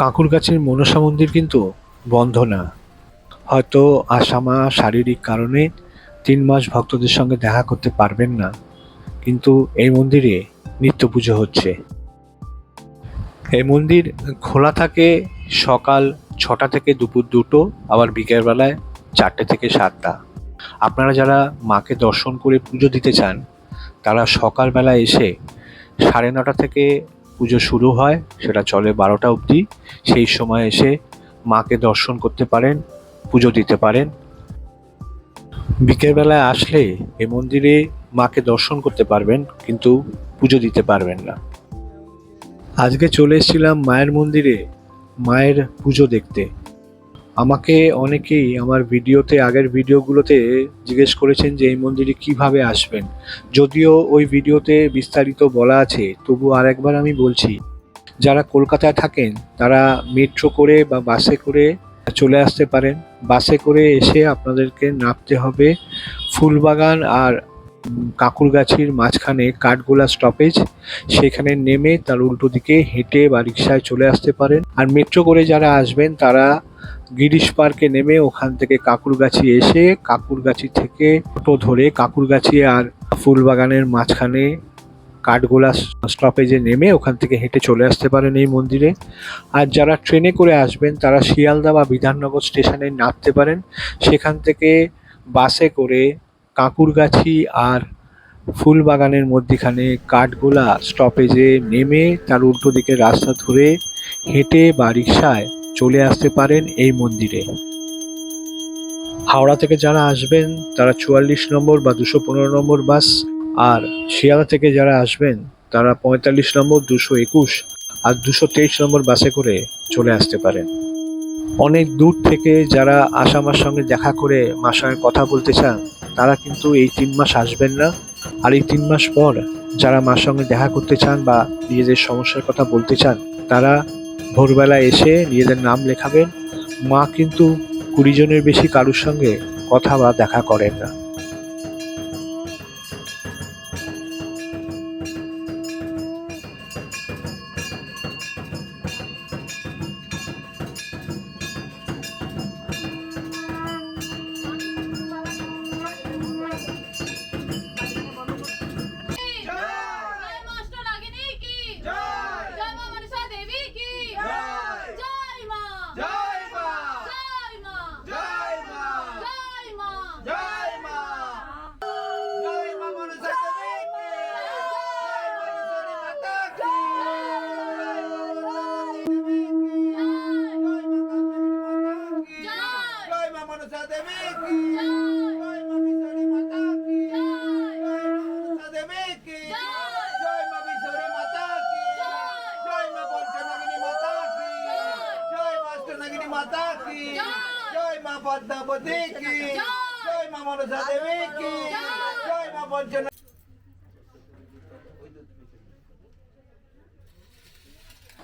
কাঁকুর গাছের মনসা মন্দির কিন্তু বন্ধ না। হয়তো আসামা শারীরিক কারণে তিন মাস ভক্তদের সঙ্গে দেখা করতে পারবেন না, কিন্তু এই মন্দিরে নিত্য পুজো হচ্ছে। এই মন্দির খোলা থাকে সকাল ছটা থেকে দুপুর দুটো, আবার বিকেলবেলায় চারটে থেকে সাতটা। আপনারা যারা মাকে দর্শন করে পুজো দিতে চান, তারা সকালবেলা এসে সাড়ে নটা থেকে পুজো শুরু হয়, সেটা চলে বারোটা অবধি। সেই সময় এসে মাকে দর্শন করতে পারেন, পুজো দিতে পারেন। বিকেলবেলায় আসলে এ মন্দিরে মাকে দর্শন করতে পারবেন, কিন্তু পুজো দিতে পারবেন না। আজকে চলে এসেছিলাম মায়ের মন্দিরে, মায়ের পুজো দেখতে। আমাকে অনেকেই আমার ভিডিওতে, আগের ভিডিওগুলোতে জিজ্ঞেস করেছেন যে এই মন্দিরে কীভাবে আসবেন। যদিও ওই ভিডিওতে বিস্তারিত বলা আছে, তবু আরেকবার আমি বলছি, যারা কলকাতায় থাকেন, তারা মেট্রো করে বা বাসে করে চলে আসতে পারেন। বাসে করে এসে আপনাদেরকে নামতে হবে ফুলবাগান আর কাকুরগাছির মাঝখানে কাঠগোলা স্টপেজ সেখানে নেমে তার উল্টো দিকে হেঁটে বা রিক্সায় চলে আসতে পারেন। আর মেট্রো করে যারা আসবেন, তারা গিরিশ পার্কে নেমে ওখান থেকে কাকুরগাছি এসে, কাকুরগাছি থেকে টোটো ধরে কাকুরগাছি আর ফুলবাগানের মাঝখানে কাঠগোলা স্টপেজে নেমে ওখান থেকে হেঁটে চলে আসতে পারেন এই মন্দিরে। আর যারা ট্রেনে করে আসবেন, তারা শিয়ালদা বা বিধাননগর স্টেশনে নামতে পারেন। সেখান থেকে বাসে করে কাকুরগাছি আর ফুলবাগানের মধ্যিখানে কাঠগোলা স্টপেজে নেমে তার উল্টো দিকে রাস্তা ধরে হেঁটে বা রিক্সায় চলে আসতে পারেন এই মন্দিরে। হাওড়া থেকে যারা আসবেন, তারা চুয়াল্লিশ নম্বর বা দুশো পনেরো নম্বর বাস, আর শিয়ালদা থেকে যারা আসবেন, তারা পঁয়তাল্লিশ নম্বর, দুশো একুশ আর দুশো তেইশ নম্বর বাসে করে চলে আসতে পারেন। অনেক দূর থেকে যারা আসামার সঙ্গে দেখা করে মার সঙ্গে কথা বলতে চান, তারা কিন্তু এই তিন মাস আসবেন না। আর এই তিন মাস পর যারা মার সঙ্গে দেখা করতে চান বা নিজেদের সমস্যার কথা বলতে চান, তারা ভোরবেলা এসে নিজেদের নাম লেখাবেন। মা কিন্তু কুড়ি জনের বেশি কারুর সঙ্গে কথা বা দেখা করেন না। কি? জয় মা মাতা কি? জয় কি? জয় মা মাতা কি? জয় মা মাতা কি? জয় মা অষ্টনাগিনী মাতা কি? জয় মা পদ্মাবতী কি? জয় মা কি? জয় মা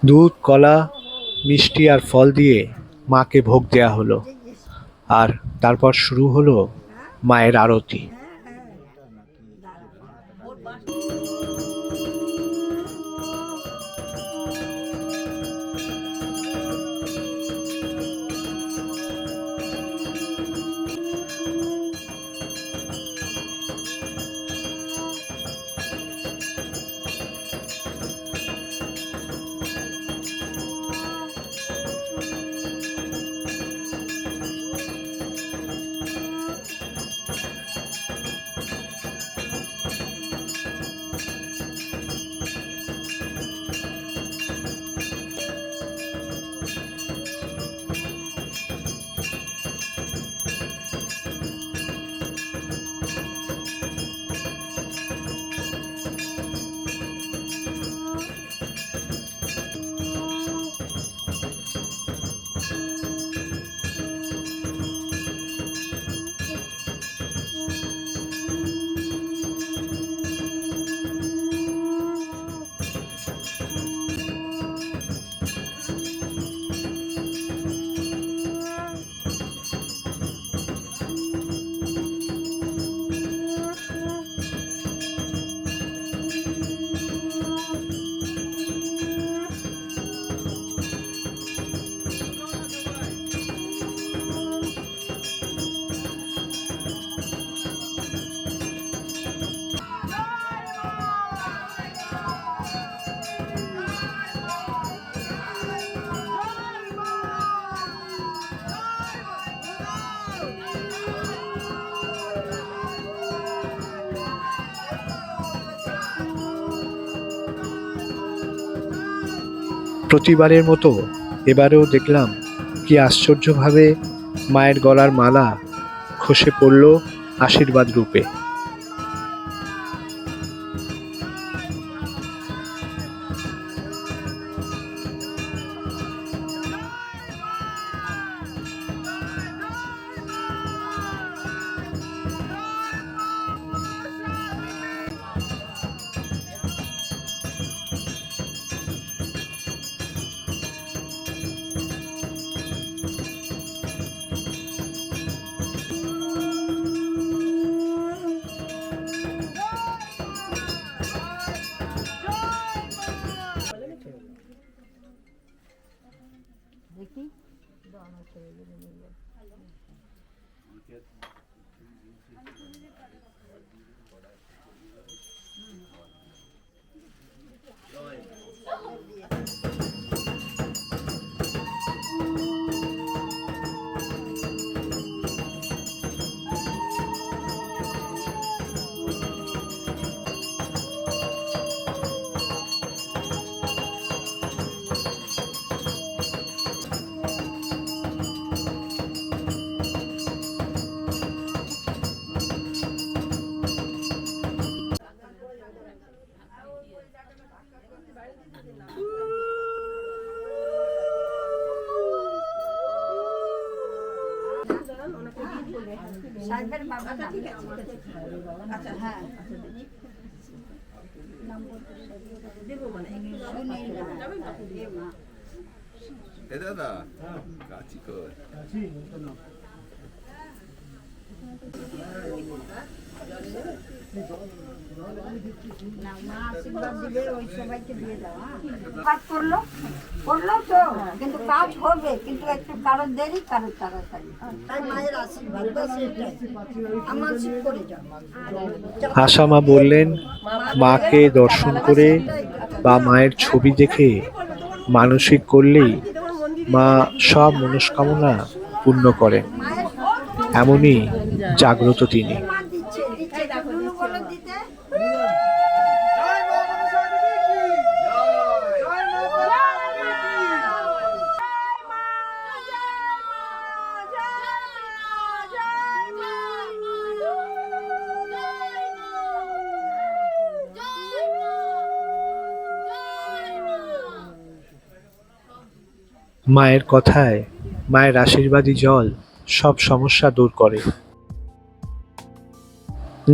দুধ, কলা, মিষ্টি আর ফল দিয়ে মাকে ভোগ দেয়া হলো। আর তারপর শুরু হলো মায়ের আরতি। প্রতিবারের মতো এবারেও দেখলাম কি আশ্চর্যভাবে মায়ের গলার মালা খসে পড়ল আশীর্বাদ রূপে। আচ্ছা হ্যাঁ। এ দাদা কাছি কর কাজ করল? করল তো, কিন্তু কাজ হবে, কিন্তু একটু দেরি আশা মা বললেন, মাকে দর্শন করে বা মায়ের ছবি দেখে মানসিক করলেই মা সব মনস্কামনা পূর্ণ করেন। এমনই জাগ্রত তিনি। মায়ের কথায়, মায়ের আশীর্বাদী জল সব সমস্যা দূর করে।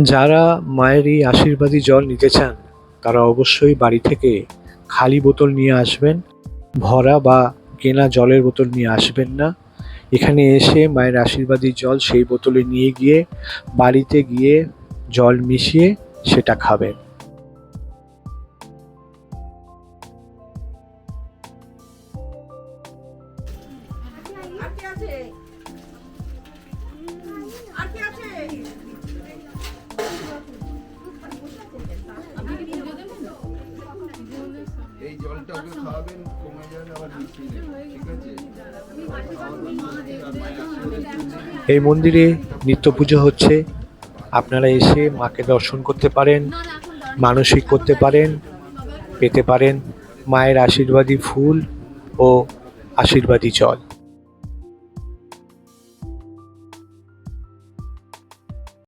যারা মায়ের এই আশীর্বাদী জল নিতে চান, তারা অবশ্যই বাড়ি থেকে খালি বোতল নিয়ে আসবেন, ভরা বা কেনা জলের বোতল নিয়ে আসবেন না। এখানে এসে মায়ের আশীর্বাদী জল সেই বোতলে নিয়ে গিয়ে, বাড়িতে গিয়ে জল মিশিয়ে সেটা খাবেন। এই জলটা ওকে খাওয়াবেন কমে যাবে আবার ঠিক আছে? এই মন্দিরে নিত্য পুজো হচ্ছে। আপনারা এসে মাকে দর্শন করতে পারেন মানসিক করতে পারেন পেতে পারেন। মায়ের আশীর্বাদী ফুল ও আশীর্বাদী জল।